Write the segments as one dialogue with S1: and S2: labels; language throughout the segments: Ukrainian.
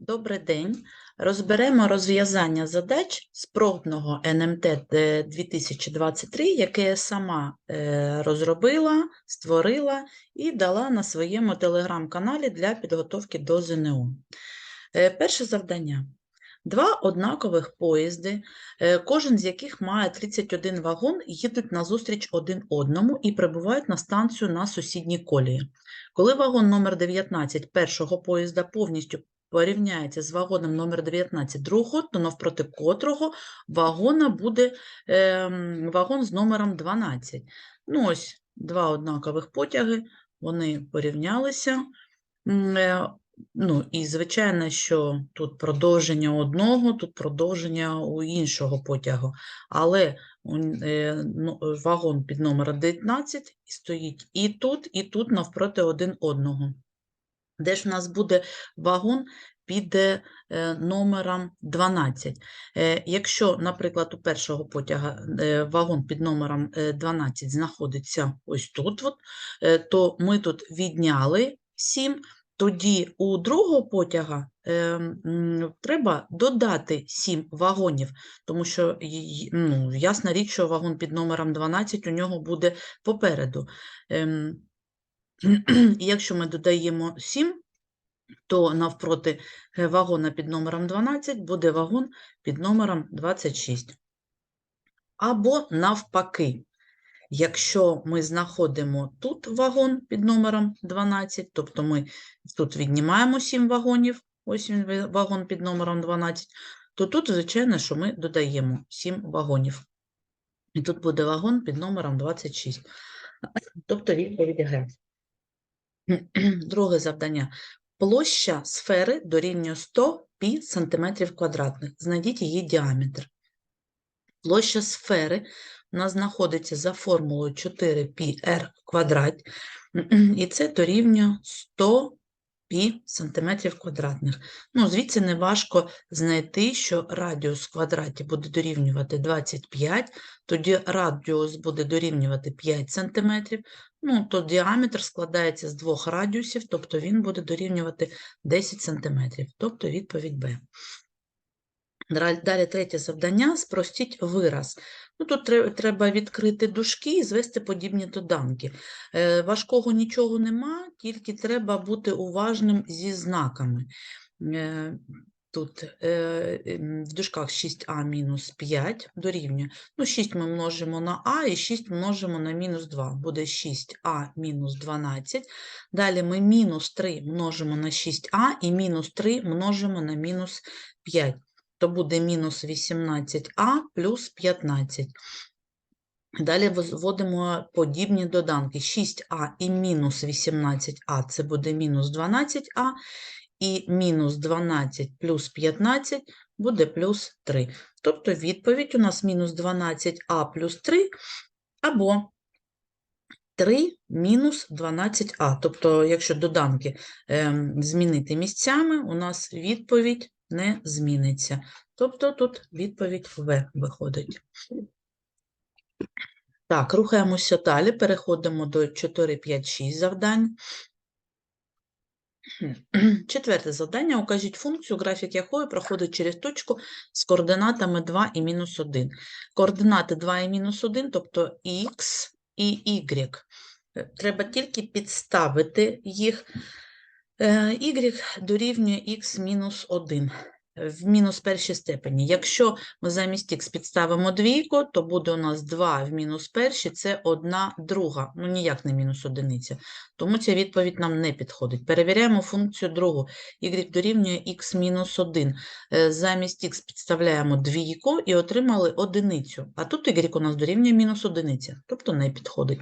S1: Добрий день. Розберемо розв'язання задач з пробного НМТ е, 2023, яке я сама е, розробила, створила і дала на своєму телеграм-каналі для підготовки до ЗНО. Е, Перше завдання. Два однакових поїзди, е, кожен з яких має 31 вагон, їдуть назустріч один одному і прибувають на станцію на сусідній колії. Коли вагон номер 19 першого поїзда повністю порівняється з вагоном номер 19 другого, то навпроти котрого вагона буде ем, вагон з номером 12. Ну, ось два однакових потяги, вони порівнялися. Е, Ну, і звичайно, що тут продовження одного, тут продовження у іншого потягу. Але е, ну, вагон під номером 19 стоїть і тут, і тут навпроти один одного. Де ж в нас буде вагон під е, номером 12? Е, якщо, наприклад, у першого потяга е, вагон під номером е, 12 знаходиться ось тут, от, то ми тут відняли 7, тоді у другого потяга треба додати 7 вагонів, тому що ну, ясна річ, що вагон під номером 12 у нього буде попереду. Якщо ми додаємо 7, то навпроти вагона під номером 12 буде вагон під номером 26. Або навпаки, якщо ми знаходимо тут вагон під номером 12, тобто ми тут віднімаємо 7 вагонів, ось він вагон під номером 12, то тут, звичайно, що ми додаємо 7 вагонів. І тут буде вагон під номером 26. Тобто відповідь Г. Друге завдання. Площа сфери дорівнює 100 пі сантиметрів квадратних. Знайдіть її діаметр. Площа сфери у нас знаходиться за формулою 4 пі r квадрат, і це дорівнює 100 пі сантиметрів квадратних. Ну, звідси не важко знайти, що радіус в квадраті буде дорівнювати 25, тоді радіус буде дорівнювати 5 сантиметрів, ну, то діаметр складається з двох радіусів, тобто він буде дорівнювати 10 сантиметрів, тобто відповідь Б. Далі третє завдання – спростіть вираз. Ну, тут треба відкрити дужки і звести подібні доданки. Е, Важкого нічого нема, тільки треба бути уважним зі знаками. Тут ем, в дужках 6а мінус 5 дорівнює. Ну, 6 ми множимо на а і 6 множимо на мінус 2. Буде 6а мінус 12. Далі ми мінус 3 множимо на 6а і мінус 3 множимо на мінус 5 то буде мінус 18а плюс 15. Далі вводимо подібні доданки. 6а і мінус 18а це буде мінус 12а, і мінус 12 плюс 15 буде плюс 3. Тобто відповідь у нас мінус 12а плюс 3 або 3 мінус 12а. Тобто, якщо доданки ем, змінити місцями, у нас відповідь не зміниться. Тобто тут відповідь В виходить. Так, рухаємося далі, переходимо до 4, 5, 6 завдань. Четверте завдання. Укажіть функцію, графік якої проходить через точку з координатами 2 і мінус 1. Координати 2 і мінус 1, тобто х і y. Е, Треба тільки підставити їх. Е, y дорівнює х мінус 1 в мінус першій степені. Якщо ми замість х підставимо двійку, то буде у нас 2 в мінус першій, це 1 друга, ну ніяк не мінус одиниця. Тому ця відповідь нам не підходить. Перевіряємо функцію другу. y дорівнює х мінус 1. Е, Замість х підставляємо двійку і отримали одиницю. А тут y у нас дорівнює мінус одиниця, тобто не підходить.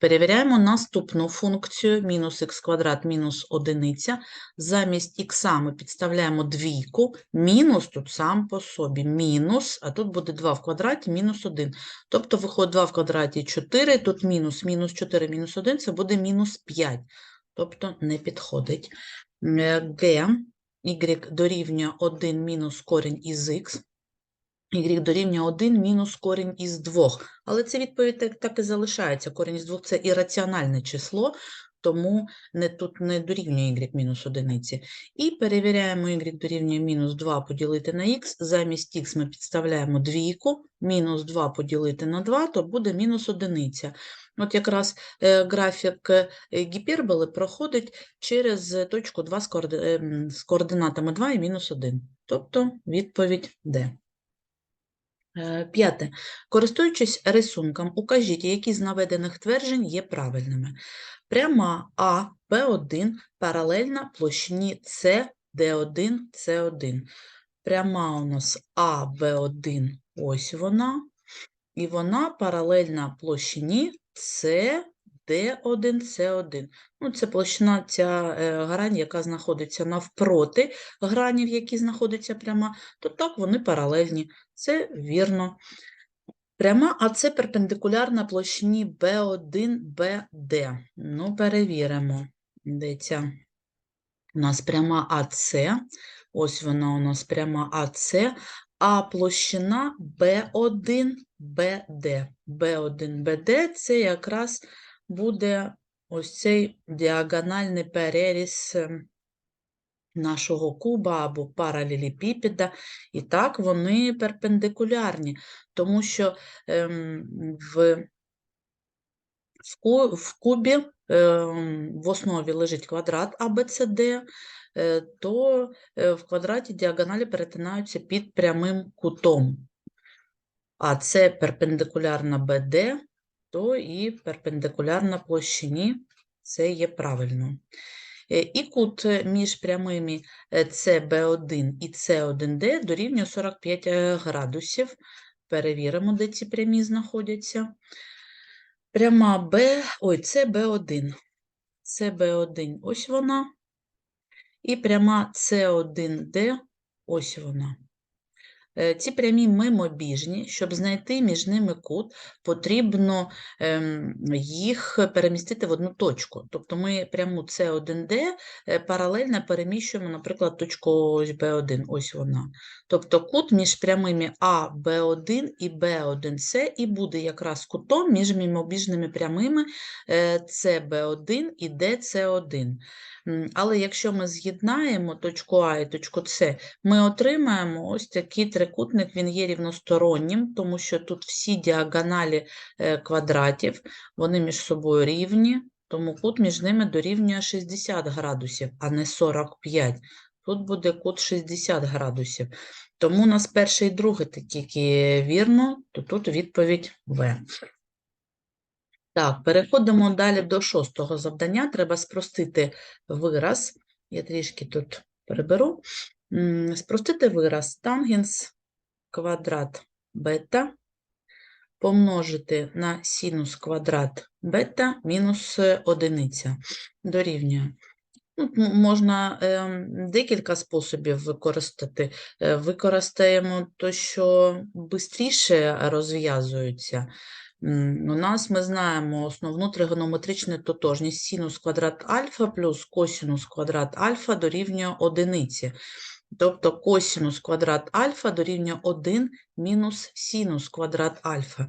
S1: Перевіряємо наступну функцію мінус х квадрат мінус одиниця. Замість х ми підставляємо двійку, мінус тут сам по собі, мінус, а тут буде 2 в квадраті, мінус 1. Тобто виходить 2 в квадраті 4, тут мінус, мінус 4, мінус 1, це буде мінус 5. Тобто не підходить. Е, Г, y дорівнює 1 мінус корінь із х. Y дорівнює 1 мінус корінь із 2. Але ця відповідь так, і залишається. Корінь із 2 – це ірраціональне число, тому не тут не дорівнює y мінус одиниці. І перевіряємо y дорівнює мінус 2 поділити на х. Замість х ми підставляємо двійку, мінус 2 поділити на 2, то буде мінус одиниця. От якраз е, графік е, гіперболи проходить через точку 2 з, коорди... ем, з координатами 2 і мінус 1. Тобто відповідь Д. Е, П'яте. Користуючись рисунком, укажіть, які з наведених тверджень є правильними. Пряма А, Б1 паралельна площині С, Д1, С1. Пряма у нас А, Б1, ось вона, і вона паралельна площині С, Д1, С1. Ну, це площина ця е, грань, яка знаходиться навпроти гранів, які знаходиться пряма, то так вони паралельні. Це вірно. Пряма АЦ перпендикулярна площині B1, BD. Ну, перевіримо. Йдеться у нас пряма АЦ. Ось вона у нас пряма АЦ, а площина B1, BD. B1, BD – це якраз буде ось цей діагональний переріз ем, нашого куба або паралелепіпеда. І так вони перпендикулярні, тому що ем, в, в, ку- в кубі ем, в основі лежить квадрат ABCD, е, то е, в квадраті діагоналі перетинаються під прямим кутом. А це перпендикулярна BD, то і перпендикулярна площині, це є правильно. Е, І кут е, між прямими е, CB1 і C1D дорівнює 45 е, градусів. Перевіримо, де ці прямі знаходяться. Пряма Б, ой, CB1. CB1, ось вона. І пряма C1D, ось вона. Е, Ці прямі мимобіжні. Щоб знайти між ними кут, потрібно ем, їх перемістити в одну точку. Тобто ми пряму С1Д е, паралельно переміщуємо, наприклад, точку ось Б1, ось вона. Тобто кут між прямими А, Б1 і Б1С і буде якраз кутом між мимобіжними прямими е, СБ1 і ДС1. Але якщо ми з'єднаємо точку А і точку С, ми отримаємо ось такий трикутник, він є рівностороннім, тому що тут всі діагоналі е, квадратів, вони між собою рівні, тому кут між ними дорівнює 60 градусів, а не 45. Тут буде кут 60 градусів. Тому у нас перший і другий такі вірно, то тут відповідь В. Так, переходимо далі до шостого завдання. Треба спростити вираз. Я трішки тут переберу. Спростити вираз тангенс квадрат бета помножити на синус квадрат бета мінус е, одиниця дорівнює. Можна ем, декілька способів використати. Е, Використаємо то, що швидше розв'язується. У нас ми знаємо основну тригонометричну тотожність синус квадрат альфа плюс косинус квадрат альфа дорівнює одиниці. Тобто косинус квадрат альфа дорівнює 1 мінус синус квадрат альфа.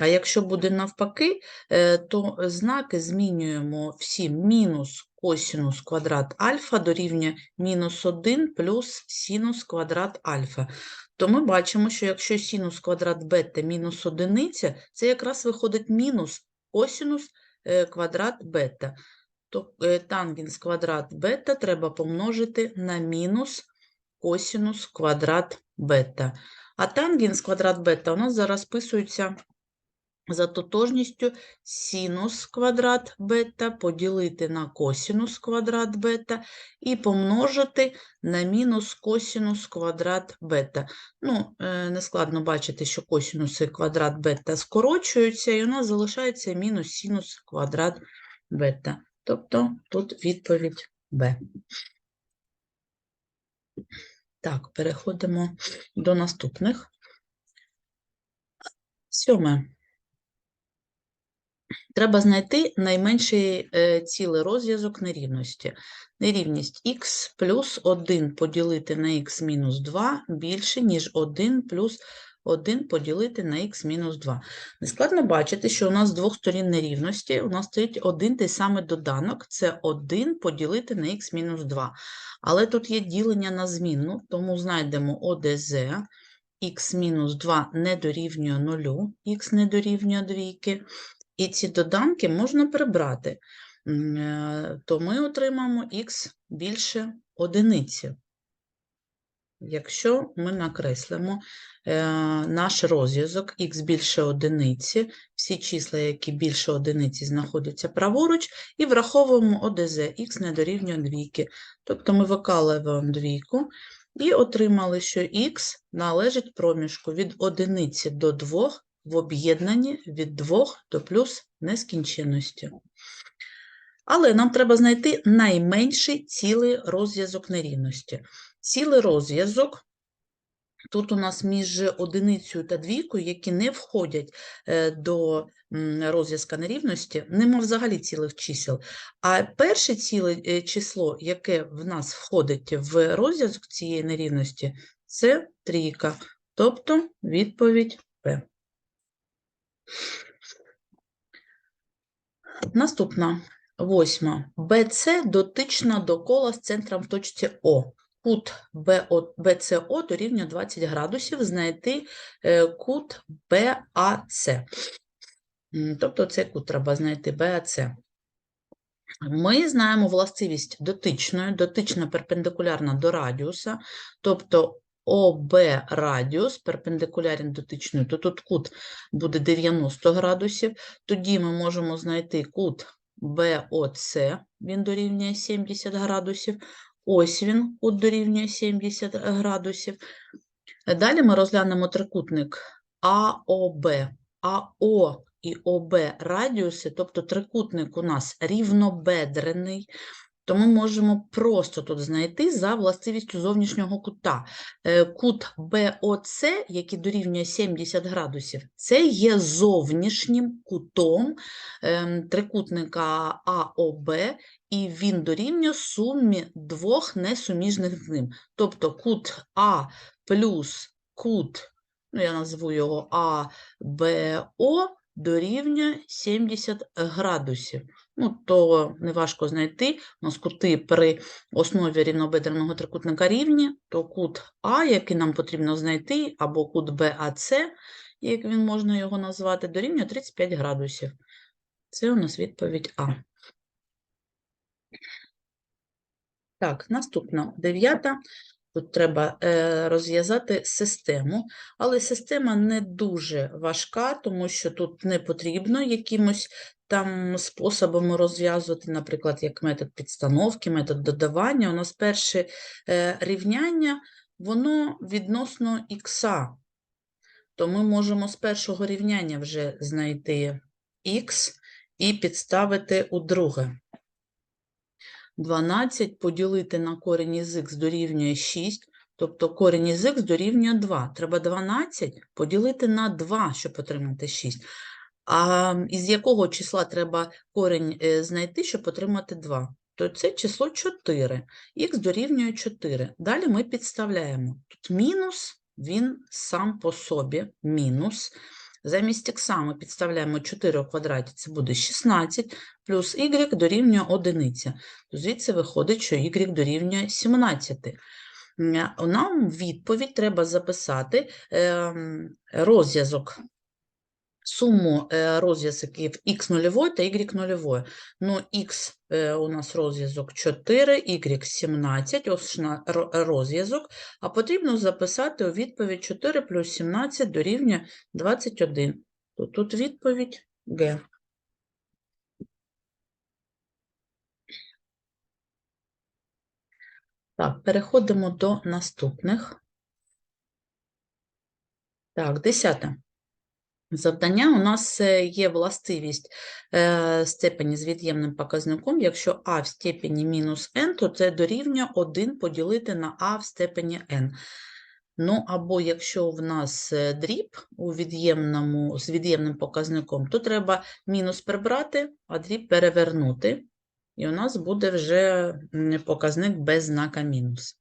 S1: А якщо буде навпаки, е, то знаки змінюємо всі мінус косинус квадрат альфа дорівнює мінус 1 плюс синус квадрат альфа. То ми бачимо, що якщо синус квадрат бета мінус одиниця, це якраз виходить мінус косинус е, квадрат бета. То е, тангенс квадрат бета треба помножити на мінус косинус квадрат бета. А тангенс квадрат бета у нас зараз списується за тотожністю синус квадрат бета поділити на косинус квадрат бета і помножити на мінус косинус квадрат бета. Ну, е, нескладно бачити, що косинуси квадрат бета скорочуються, і у нас залишається мінус синус квадрат бета. Тобто тут відповідь Б. Так, переходимо до наступних. Сьоме. Треба знайти найменший е, цілий розв'язок нерівності. Нерівність х плюс 1 поділити на х мінус 2 більше, ніж 1 плюс 1 поділити на х мінус 2. Нескладно бачити, що у нас з двох сторін нерівності у нас стоїть один той самий доданок, це 1 поділити на х мінус 2. Але тут є ділення на змінну, тому знайдемо ОДЗ, х мінус 2 не дорівнює 0, х не дорівнює 2, і ці доданки можна прибрати, е, то ми отримаємо х більше одиниці. Якщо ми накреслимо е, наш розв'язок х більше одиниці, всі числа, які більше одиниці, знаходяться праворуч, і враховуємо ОДЗ х не дорівнює двійки. Тобто ми викалуємо двійку і отримали, що х належить проміжку від одиниці до 2 в об'єднанні від 2 до плюс нескінченності. Але нам треба знайти найменший цілий розв'язок нерівності. Цілий розв'язок тут у нас між одиницею та двійкою, які не входять е, до розв'язка нерівності, нема взагалі цілих чисел. А перше ціле е, число, яке в нас входить в розв'язок цієї нерівності, це трійка, тобто відповідь П. Наступна, восьма. БЦ дотична до кола з центром в точці О. Кут БЦО дорівнює 20 градусів, знайти е, кут БАЦ. Тобто цей кут треба знайти БАЦ. Ми знаємо властивість дотичної, дотична перпендикулярна до радіуса, тобто ОБ радіус перпендикулярен дотичною, то тут кут буде 90 градусів. Тоді ми можемо знайти кут БОЦ, він дорівнює 70 градусів. Ось він, кут дорівнює 70 градусів. Далі ми розглянемо трикутник АОБ. АО і ОБ радіуси, тобто трикутник у нас рівнобедрений, то ми можемо просто тут знайти за властивістю зовнішнього кута. Е, Кут БОЦ, який дорівнює 70 градусів, це є зовнішнім кутом ем, трикутника АОБ, і він дорівнює сумі двох несуміжних з ним. Тобто кут А плюс кут, ну я назву його АБО, дорівнює 70 градусів. Ну, то неважко знайти. У нас кути при основі рівнобедреного трикутника рівні, то кут А, який нам потрібно знайти, або кут БАЦ, як він можна його назвати, дорівнює 35 градусів. Це у нас відповідь А. Так, наступна дев'ята. Тут треба е, розв'язати систему, але система не дуже важка, тому що тут не потрібно якимось там способами розв'язувати, наприклад, як метод підстановки, метод додавання. У нас перше е, рівняння, воно відносно х. То ми можемо з першого рівняння вже знайти х і підставити у друге. 12 поділити на корінь із х дорівнює 6, тобто корінь із х дорівнює 2. Треба 12 поділити на 2, щоб отримати 6. А із якого числа треба корінь е, знайти, щоб отримати 2? То це число 4. Х дорівнює 4. Далі ми підставляємо. Тут мінус, він сам по собі, мінус. Замість х саме підставляємо 4 у квадраті, це буде 16, плюс y дорівнює 1. Звідси виходить, що y дорівнює 17. Нам відповідь треба записати ем, розв'язок, суму е, розв'язків x 0 та y 0. Ну, x е, у нас розв'язок 4, y 17, ось розв'язок, а потрібно записати у відповідь 4 плюс 17 дорівнює 21. То тут відповідь Г. Так, переходимо до наступних. Так, десяте. Завдання у нас е, є властивість е, степені з від'ємним показником. Якщо а в степені мінус n, то це дорівнює 1 поділити на а в степені n. Ну, або якщо в нас е, дріб у від'ємному, з від'ємним показником, то треба мінус прибрати, а дріб перевернути. І у нас буде вже показник без знака мінус.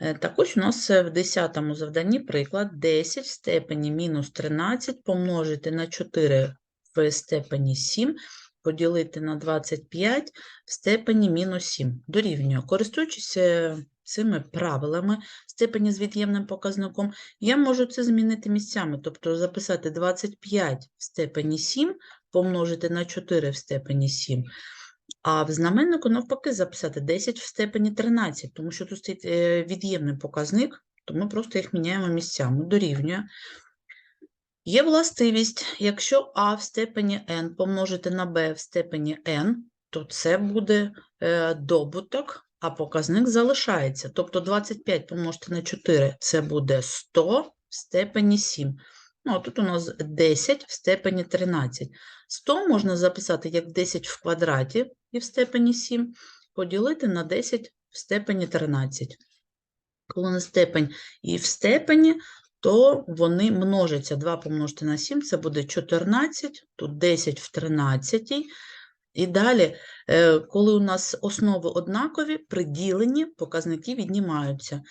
S1: Е, Також у нас е, в 10 завданні приклад 10 в степені мінус 13 помножити на 4 в степені 7 поділити на 25 в степені мінус 7. Дорівнює. Користуючись е, цими правилами степені з від'ємним показником, я можу це змінити місцями, тобто записати 25 в степені 7 помножити на 4 в степені 7. А в знаменнику навпаки записати 10 в степені 13, тому що тут стоїть е, від'ємний показник, то ми просто їх міняємо місцями. Дорівнює. Є властивість, якщо а в степені n помножити на b в степені n, то це буде е, добуток, а показник залишається. Тобто 25 помножити на 4 це буде 100 в степені 7. Ну, а тут у нас 10 в степені 13. 100 можна записати як 10 в квадраті і в степені 7, поділити на 10 в степені 13. Коли на степень і в степені, то вони множаться. 2 помножити на 7 це буде 14, тут 10 в 13. І далі, е, коли у нас основи однакові, при діленні показники віднімаються.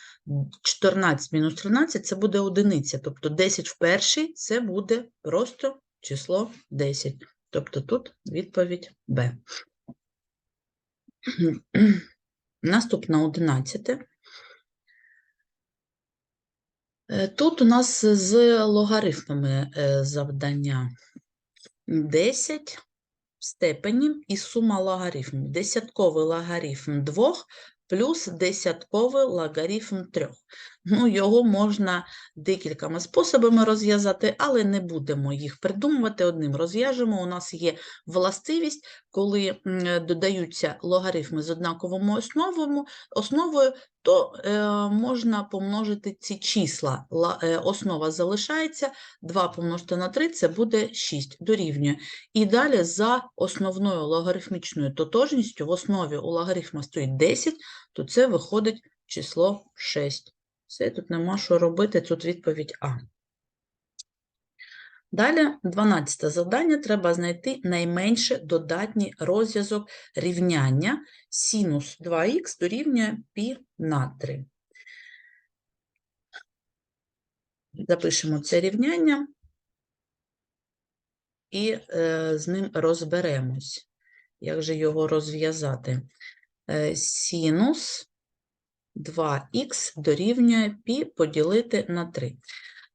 S1: 14 мінус 13 це буде одиниця, тобто 10 в перший це буде просто число 10. Тобто тут відповідь Б. Наступна 11. Е, Тут у нас з логарифмами е, завдання 10 в степені і сума логарифмів. Десятковий логарифм 2 плюс десятковий логарифм 3. Ну, його можна декількома способами розв'язати, але не будемо їх придумувати одним. Розв'яжемо. У нас є властивість, коли додаються логарифми з однаковою основою, то е, можна помножити ці числа. Ла- е, основа залишається, 2 помножити на 3 це буде 6, дорівнює. І далі за основною логарифмічною тотожністю в основі у логарифма стоїть 10, то це виходить число 6. Все, тут нема що робити, тут відповідь А. Далі, 12 завдання, треба знайти найменше додатній розв'язок рівняння синус 2х дорівнює π на 3. Запишемо це рівняння і е, з ним розберемось. Як же його розв'язати? Е, синус 2х дорівнює π поділити на 3.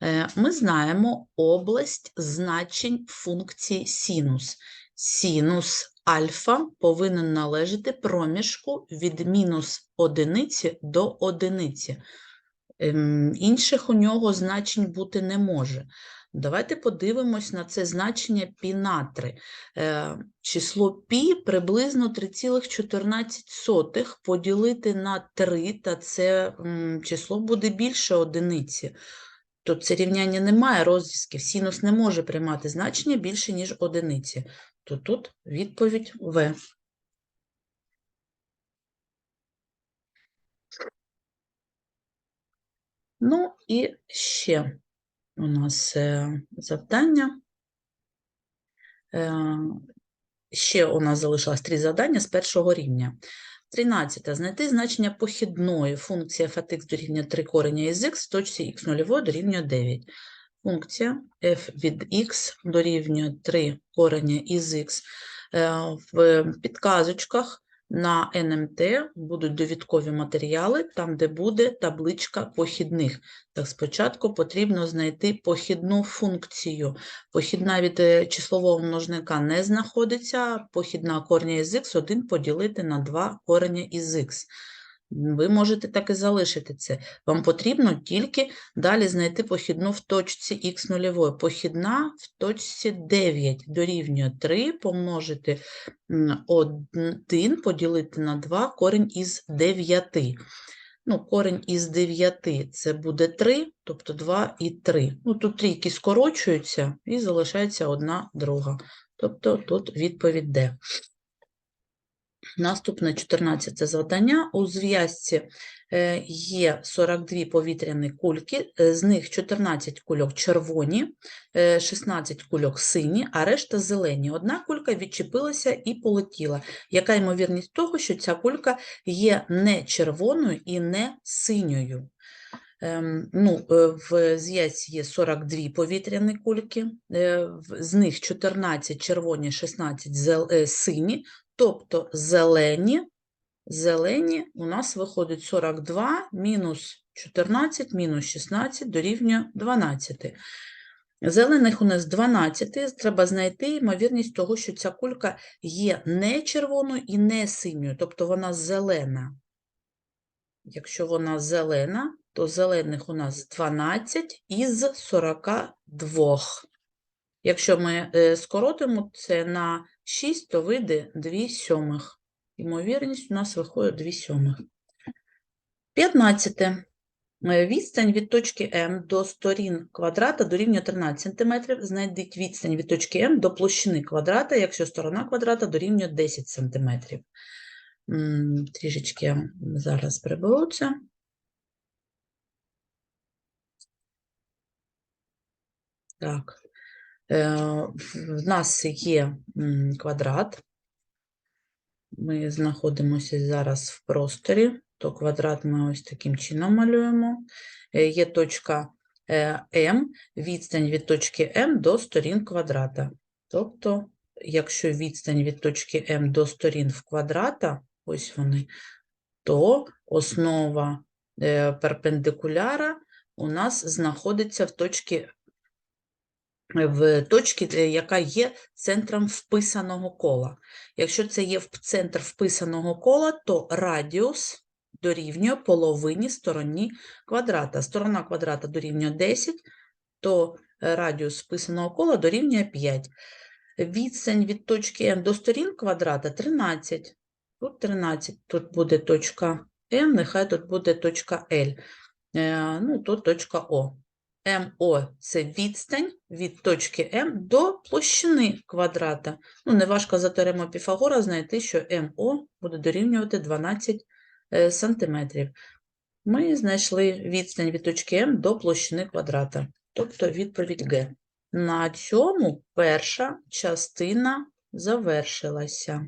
S1: Е, Ми знаємо область значень функції синус. Синус альфа повинен належати проміжку від мінус одиниці до одиниці. Ем, Інших у нього значень бути не може. Давайте подивимось на це значення π на 3. Е, Число π приблизно 3,14 поділити на 3, та це число буде більше одиниці. То це рівняння не має розв'язків. Синус не може приймати значення більше, ніж одиниці. То тут відповідь В. Ну і ще у нас е, завдання. Е, Ще у нас залишилось три завдання з першого рівня. 13. Знайти значення похідної функції f от x дорівнює 3 кореня із x в точці x нульової дорівнює 9. Функція f від x дорівнює 3 кореня із x. Е, В підказочках на НМТ будуть довідкові матеріали, там, де буде табличка похідних. Так, спочатку потрібно знайти похідну функцію. Похідна від е, числового множника не знаходиться, похідна корення із х 1 поділити на 2 корення із х. Ви можете так і залишити це. Вам потрібно тільки далі знайти похідну в точці х нульової. Похідна в точці 9 дорівнює 3 помножити 1 поділити на 2 корінь із 9. Ну, корінь із 9 це буде 3, тобто 2 і 3. Ну, тут трійки скорочуються і залишається одна друга. Тобто тут відповідь Д. Наступне 14 завдання. У зв'язці е, є 42 повітряні кульки, е, з них 14 кульок червоні, е, 16 кульок сині, а решта зелені. Одна кулька відчепилася і полетіла. Яка ймовірність того, що ця кулька є не червоною і не синьою? Ем, ну, е, в зв'язці є 42 повітряні кульки, е, з них 14 червоні, 16 е, сині, тобто зелені, зелені у нас виходить 42 мінус 14 мінус 16 дорівнює 12. Зелених у нас 12, треба знайти ймовірність того, що ця кулька є не червоною і не синьою, тобто вона зелена. Якщо вона зелена, то зелених у нас 12 із 42. Якщо ми е, скоротимо це на 6, то вийде 2 сьомих. Ймовірність у нас виходить 2 сьомих. 15. Е, Відстань від точки М до сторін квадрата дорівнює 13 см. Знайдіть відстань від точки М до площини квадрата, якщо сторона квадрата дорівнює 10 см. Трішечки зараз приберу це. Так. Е, В нас є квадрат. Ми знаходимося зараз в просторі, то квадрат ми ось таким чином малюємо. Е, Є точка е, М, відстань від точки М до сторін квадрата. Тобто, якщо відстань від точки М до сторін в квадрата, ось вони, то основа перпендикуляра у нас знаходиться в точці в точці, е, яка є центром вписаного кола. Якщо це є центр вписаного кола, то радіус дорівнює половині стороні квадрата. Сторона квадрата дорівнює 10, то е, радіус вписаного кола дорівнює 5. Відстань від точки М до сторін квадрата 13. Тут 13, тут буде точка М, нехай тут буде точка L. Е, Ну, тут точка О. МО – це відстань від точки М до площини квадрата. Ну, неважко за теоремою Піфагора знайти, що МО буде дорівнювати 12 е, сантиметрів. Ми знайшли відстань від точки М до площини квадрата, тобто відповідь Г. На цьому перша частина завершилася.